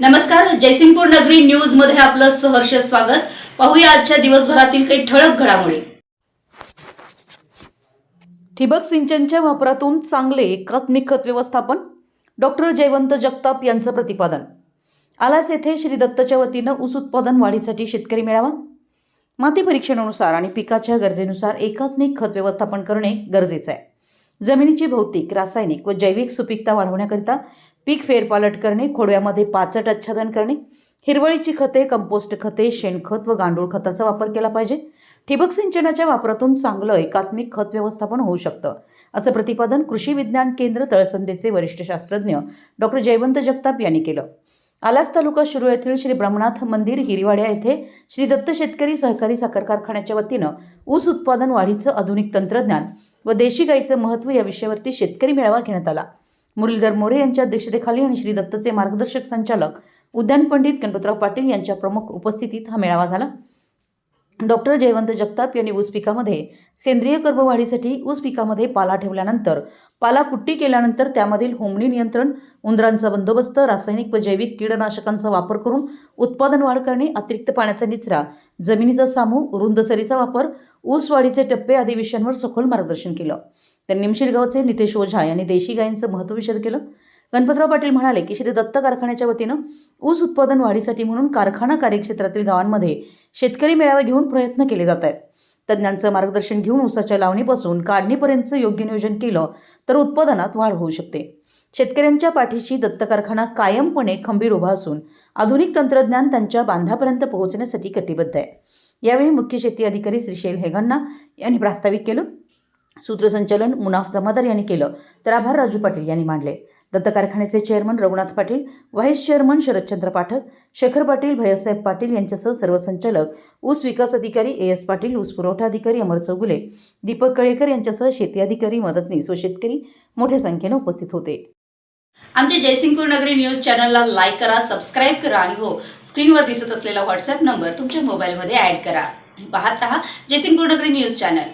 नमस्कार जयसिंगपूर नगरी न्यूजमध्ये आपलं सहर्ष स्वागत. पाहूया आजच्या दिवसभरातील काही ठळक घडामोडी. ठिबक सिंचनच्या वापरातून चांगले एकात्मिक खत व्यवस्थापन? डॉक्टर जयवंत जगताप यांचं प्रतिपादन. आलास येथे श्री दत्तच्या वतीनं ऊस उत्पादन वाढीसाठी शेतकरी मेळावा? माती परीक्षणानुसार आणि पिकाच्या गरजेनुसार एकात्मिक खत व्यवस्थापन करणे गरजेचं आहे. जमिनीची भौतिक रासायनिक व जैविक सुपीकता वाढवण्याकरिता पीक फेरपालट करणे खोडव्यामध्ये पाचट आच्छादन करणे हिरवळीची खते कंपोस्ट खते शेणखत व गांडूळ खताचा वापर केला पाहिजे. ठिबक सिंचनाच्या वापरातून चांगलं एकात्मिक खत व्यवस्थापन होऊ शकतं असं प्रतिपादन कृषी विज्ञान केंद्र तळसंदेचे वरिष्ठ शास्त्रज्ञ डॉक्टर जयवंत जगताप यांनी केलं. आलास तालुका शिरूर येथील श्री ब्रह्मनाथ मंदिर हिरवाड्या येथे श्री दत्त शेतकरी सहकारी साखर कारखान्याच्या वतीनं ऊस उत्पादन वाढीचं आधुनिक तंत्रज्ञान व देशी गाईचं महत्त्व या विषयावरती शेतकरी मेळावा घेण्यात आला. मुरलीधर मोरे यांच्या अध्यक्षतेखाली आणि श्री दत्तचे मार्गदर्शक संचालक उद्यान पंडित गणपतराव पाटील यांच्या प्रमुख उपस्थितीत हा मेळावा झाला. डॉक्टर जयवंत जगताप यांनी ऊस पिकामध्ये सेंद्रिय कर्बवाढीसाठी ऊस पिकामध्ये पाला ठेवल्यानंतर पाला कुट्टी केल्यानंतर त्यामधील होमणी नियंत्रण उंदरांचा बंदोबस्त रासायनिक व जैविक कीडनाशकांचा वापर करून उत्पादन वाढ करणे अतिरिक्त पाण्याचा निचरा जमिनीचा सामू रुंदसरीचा वापर ऊस वाढीचे टप्पे आदी विषयांवर सखोल मार्गदर्शन केलं. तर निमशीरगावचे नितेश ओझा यांनी देशी गायींचं महत्त्व विषद केलं. गणपतराव पाटील म्हणाले की श्री दत्त कारखान्याच्या वतीनं ऊस उत्पादन वाढीसाठी म्हणून कारखाना कार्यक्षेत्रातील गावांमध्ये शेतकरी मेळावे घेऊन प्रयत्न केले जात आहेत. तज्ज्ञांचं मार्गदर्शन घेऊन ऊसाच्या लावणीपासून काढणीपर्यंत योग्य नियोजन केलं तर उत्पादनात वाढ होऊ शकते. शेतकऱ्यांच्या पाठीशी दत्त कारखाना कायमपणे खंबीर उभा असून आधुनिक तंत्रज्ञान त्यांच्या बांधापर्यंत पोहोचण्यासाठी कटिबद्ध आहे. यावेळी मुख्य शेती अधिकारी श्रीशैल हेगण्णा यांनी प्रास्ताविक केलं. सूत्रसंचालन मुनाफ जमादार यांनी केलं. तर आभार राजू पाटील यांनी मांडले. दत्त कारखान्याचे chairman Raghunath Patil vice chairman Sharadchandra Pathak Shekhar Patil Bhaiyasaheb Patil यांच्यासह सर्व संचालक ऊस विकास अधिकारी ए एस पाटील ऊस पुरवठा अधिकारी अमर चौगुले दीपक कळेकर यांच्यासह शेती अधिकारी मदतनीस व शेतकरी मोठ्या संख्येने उपस्थित होते. आमच्या जयसिंगपूर नगरी न्यूज चॅनलला लाईक करा सबस्क्राईब करा आणि हो स्क्रीनवर दिसत असलेला व्हॉट्सअप नंबर तुमच्या मोबाईलमध्ये ऍड करा. पाहत रहा जयसिंगपूर नगरी न्यूज चॅनल.